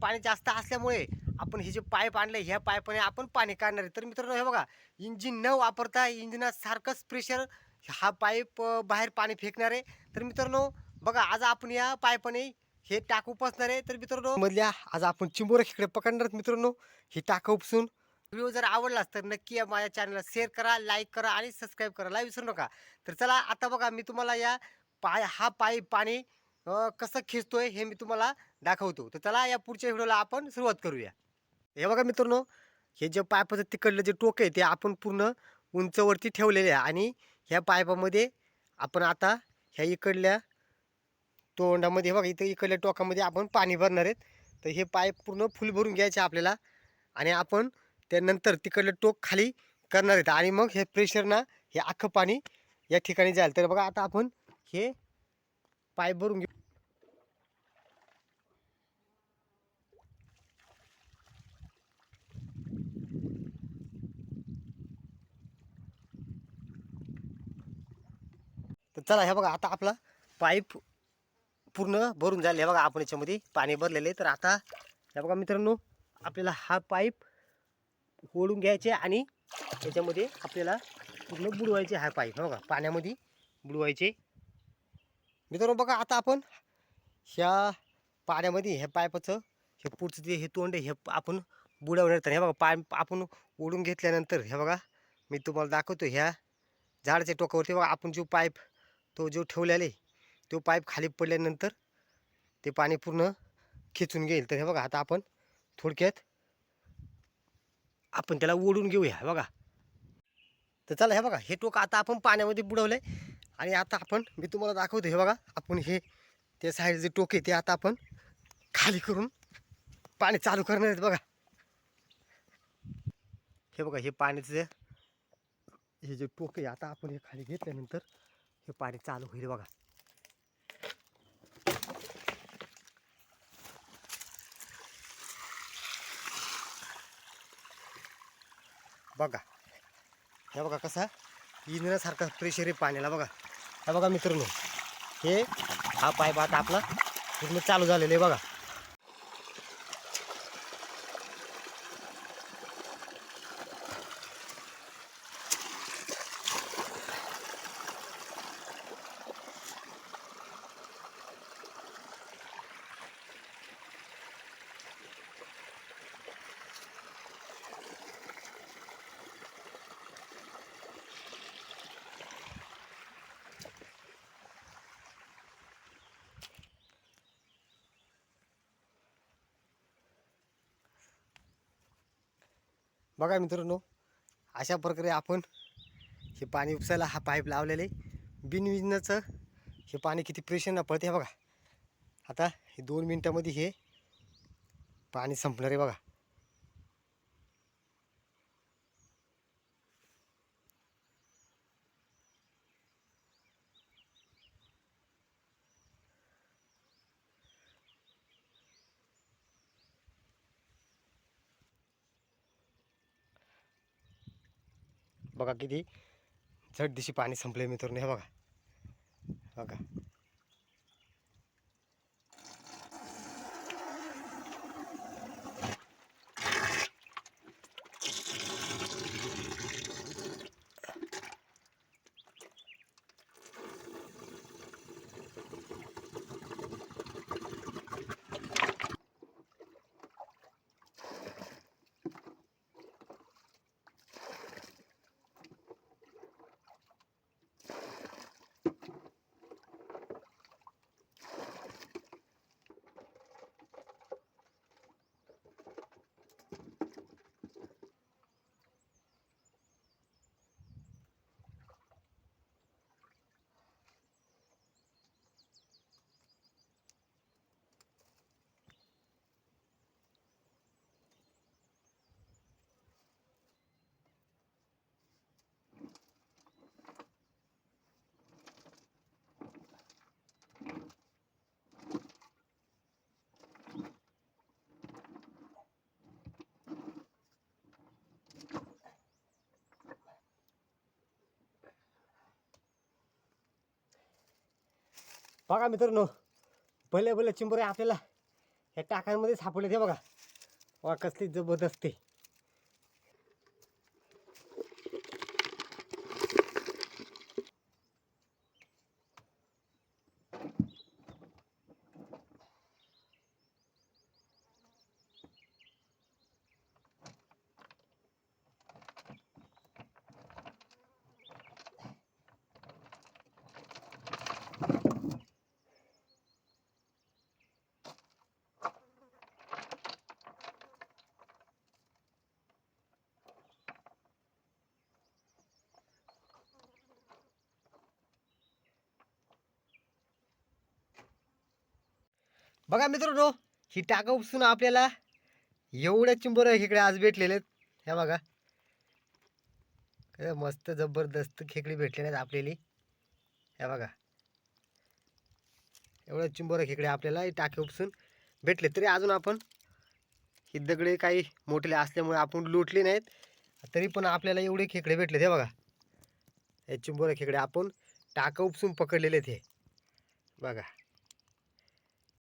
पाणी जास्त असल्यामुळे आपण हे जे पाईप आणले ह्या पायपाने आपण पाणी काढणार आहे. तर मित्रांनो हे बघा इंजिन न वापरता इंजिनासारखंच प्रेशर हा पाईप बाहेर पाणी फेकणार आहे. तर मित्रांनो बघा आज आपण या पायपाने हे टाक उपसणार आहे. तर मित्रांनो मधल्या आज आपण चिंबोरा खेकडे पकडणार मित्रांनो. हे टाकं उपसून. व्हिडिओ जर आवडलाच तर नक्की या माझ्या चॅनलला शेअर करा लाईक करा आणि सबस्क्राईब करायला विसरू नका. तर चला आता बघा मी तुम्हाला या पाय हा पाईप पाणी कसं खेचतोय हे मी तुम्हाला दाखवतो. तर चला या पुढच्या व्हिडिओला आपण सुरुवात करूया. हे बघा मित्रांनो हे जे पायपाचं तिकडलं जे टोक आहे ते आपण पूर्ण उंचवरती ठेवलेले आहे आणि ह्या पायपामध्ये आपण आता ह्या इकडल्या तोंडामध्ये बघा इथं इकडल्या टोकामध्ये आपण पाणी भरणार आहेत. तर हे पाईप पूर्ण फुल भरून घ्यायचे आपल्याला आणि आपण त्यानंतर तिकडलं टोक खाली करणार आहेत. आणि मग हे प्रेशरनं हे अख्खं पाणी या ठिकाणी जाईल. तर बघा आता आपण हे पाईप भरून घेऊ तर चला हे बघा आता आपला पाईप पूर्ण भरून झाले. हे बघा आपण याच्यामध्ये पाणी भरलेले तर आता हे बघा मित्रांनो आपल्याला हा पाईप ओढून घ्यायचे आणि याच्यामध्ये आपल्याला पूर्ण बुडवायचे हा पाईप. हे बघा पाण्यामध्ये बुडवायचे. मित्रांनो बघा आता आपण ह्या पाण्यामध्ये ह्या पाईपाचं हे पुढचं जे हे तोंड आहे हे आपण बुडवणार. तर हे बघा पाईप आपण ओढून घेतल्यानंतर हे बघा मी तुम्हाला दाखवतो ह्या झाडाच्या टोकावरती बघा आपण जो पाईप तो जो ठेवलेला आहे तो पाईप खाली पडल्यानंतर ते पाणी पूर्ण खेचून घेईल. तर हे बघा आता आपण थोडक्यात आपण त्याला ओढून घेऊया हे बघा. तर चला हे बघा हे टोक आता आपण पाण्यामध्ये बुडवलं आहे आणि आता आपण मी तुम्हाला दाखवतो हे बघा आपण हे त्या साईड जे टोक आहे ते आता आपण खाली करून पाणी चालू करणार आहेत बघा. हे बघा हे पाण्याचं जे हे जे टोक आहे आता आपण हे खाली घेतल्यानंतर हे पाणी चालू होईल बघा. बघा. हे बघा कसा इंजिनासारखा प्रेशर आहे पाण्याला बघा. हे बघा मित्रांनो हे हा पाईप आता आपला पूर्ण चालू झालेला आहे बघा. बघा मित्रांनो अशा प्रकारे आपण हे पाणी उपसायला हा पाईप लावलेले बिनविजनाचं हे पाणी किती प्रेशरनं पळते बघा. आता हे दोन मिनटामध्ये हे पाणी संपणार आहे बघा. बघा किती झट दिशी पाणी संपले मित्रांनो हे बघा. बघा. बघा मित्रांनो पहिले पहिले चिंबरे आपल्याला ह्या टाकांमध्ये सापडले ते बघा. वा कसली जबरदस्त. बघा मित्रांनो ही टाका उपसून आपल्याला एवढ्या चिंबर खेकडे आज भेटलेले आहेत. ह्या बघा. मस्त जबरदस्त खेकडे भेटले आहेत आपल्याला. ह्या बघा. एवढ्या चिंबर खेकडे आपल्याला हे टाके उपसून भेटले तरी अजून आपण ही दगडे काही मोठले असल्यामुळे आपण लुटले नाहीत. तरी पण आपल्याला एवढे खेकडे भेटले हे बघा. हे चिंबोरे खेकडे आपण टाका उपसून पकडलेले ते बघा.